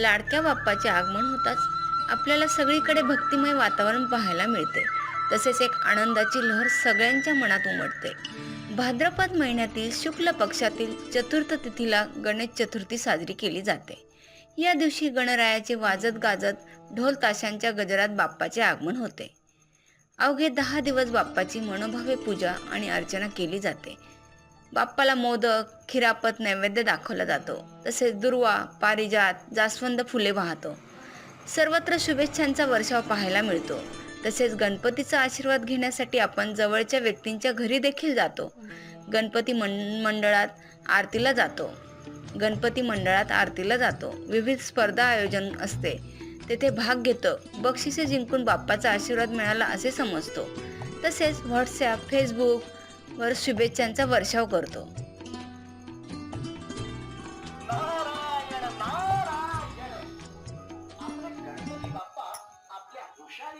लाडक्या बाप्पाचे आगमन होताच आपल्याला सगळीकडे भक्तिमय वातावरण पाहायला मिळते. तसेच एक आनंदाची लहर सगळ्यांच्या मनात उमटते. भाद्रपद महिन्यातील शुक्ल पक्षातील चतुर्थ तिथीला गणेश चतुर्थी साजरी केली जाते. या दिवशी गणरायाचे वाजत गाजत ढोल ताशांच्या गजरात बाप्पाचे आगमन होते. अवघे दहा दिवस बाप्पाची मनोभावे पूजा आणि अर्चना केली जाते. बाप्पाला मोदक खिरापत नैवेद्य दाखवला जातो. तसेच दुर्वा पारिजात जास्वंद फुले वाहतो. सर्वत्र शुभेच्छांचा वर्षाव पाहायला मिळतो. तसेच गणपतीचा आशीर्वाद घेण्यासाठी आपण जवळच्या व्यक्तींच्या घरी देखील जातो. गणपती मंडळात आरतीला जातो. गणपती मंडळात आरतीला जातो. विविध स्पर्धा आयोजन असते. तेथे भाग घेतो. बक्षिसे जिंकून बाप्पाचा आशीर्वाद मिळाला असे समजतो. तसेच व्हॉट्सॲप फेसबुक वर शुभेच्छांचा वर्षाव करतो.